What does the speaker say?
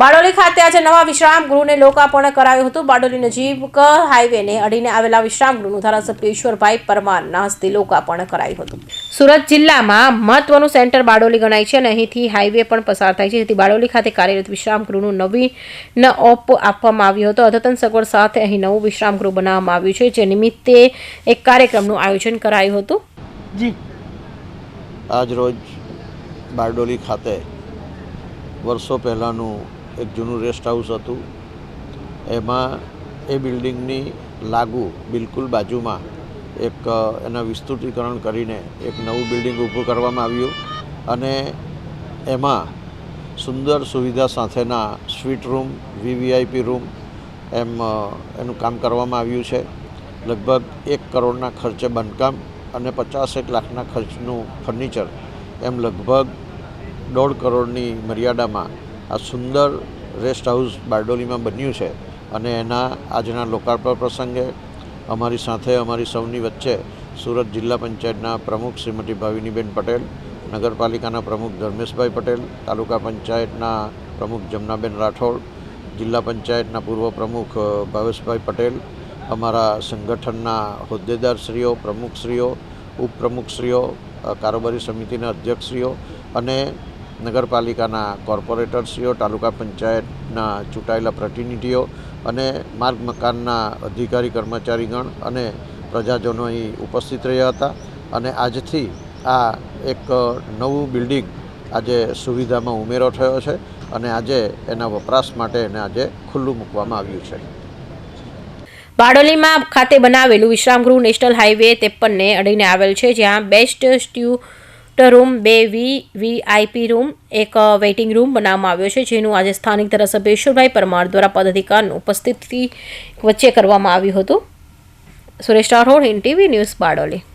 બારડોલી ખાતે આજે નવા વિશ્રામ ગૃહને લોકાર્પણ કરાયું હતું. બારડોલી નજીક હાઈવેને અડીને આવેલા વિશ્રામ ગૃહનું ધારાસભ્ય ઈશ્વરભાઈ પરમારના હસ્તે લોકાર્પણ કરાયું હતું. સુરત જિલ્લામાં મહત્વનું સેન્ટર બારડોલી ગણાય છે અને અહીંથી હાઈવે પણ પસાર થાય છે. જેથી બારડોલી ખાતે કાર્યરત વિશ્રામ ગૃહનું નવીન ઓપ આપવામાં આવ્યો હતો. અદ્યતન સગવડ સાથે અહીં નવું વિશ્રામ ગૃહ બનાવવામાં આવ્યું છે જે નિમિત્તે એક કાર્યક્રમનું આયોજન કરાયું હતું. જી. આજ રોજ બારડોલી ખાતે વર્ષો પહેલાંનું એક જૂનું રેસ્ટ હાઉસ હતું. એમાં એ બિલ્ડિંગની લાગુ બિલકુલ બાજુમાં એક એના વિસ્તૃતીકરણ કરીને એક નવું બિલ્ડિંગ ઊભું કરવામાં આવ્યું અને એમાં સુંદર સુવિધા સાથેના સ્વીટ રૂમ, વીવીઆઈપી રૂમ એમ એનું કામ કરવામાં આવ્યું છે. લગભગ એક કરોડના ખર્ચે બાંધકામ અને પચાસેક લાખના ખર્ચનું ફર્નિચર એમ લગભગ દોઢ કરોડની મર્યાદામાં આ સુંદર રેસ્ટ હાઉસ બારડોલીમાં બન્યું છે અને એના આજના લોકાર્પણ પ્રસંગે અમારી સાથે અમારી સૌની વચ્ચે સુરત જિલ્લા પંચાયતના પ્રમુખ શ્રીમતી ભાવિનીબેન પટેલ, નગરપાલિકાના પ્રમુખ ધર્મેશભાઈ પટેલ, તાલુકા પંચાયતના પ્રમુખ જમનાબેન રાઠોડ, જિલ્લા પંચાયતના પૂર્વ પ્રમુખ ભાવેશભાઈ પટેલ, અમારા સંગઠનના હોદ્દેદારશ્રીઓ, પ્રમુખશ્રીઓ, ઉપપ્રમુખશ્રીઓ કારોબારી સમિતિના અધ્યક્ષશ્રીઓ અને નગરપાલિકાના કોર્પોરેટરશ્રીઓ તાલુકા પંચાયતના ચૂંટાયેલા પ્રતિનિધિઓ અને માર્ગ મકાનના અધિકારી, કર્મચારીગણ અને પ્રજાજનો અહીં ઉપસ્થિત રહ્યા હતા. અને આજથી આ એક નવું બિલ્ડિંગ આજે સુવિધામાં ઉમેરો થયો છે અને આજે એના વપરાશ માટે એને આજે ખુલ્લું મૂકવામાં આવ્યું છે. બારડોલીમાં ખાતે બનાવેલું વિશ્રામગૃહ નેશનલ હાઈવે ત્રેપનને અડીને આવેલ છે, જ્યાં બેસ્ટ સ્ટ્યુટ રૂમ, બે વી વીઆઈપી રૂમ, એક વેઇટિંગ રૂમ બનાવવામાં આવ્યો છે, જેનું આજે સ્થાનિક ધારાસભ્ય ઈશ્વરભાઈ પરમાર દ્વારા પદાધિકારીની ઉપસ્થિતિ વચ્ચે કરવામાં આવ્યું હતું. Suresh Rathod in TV news Bardoli.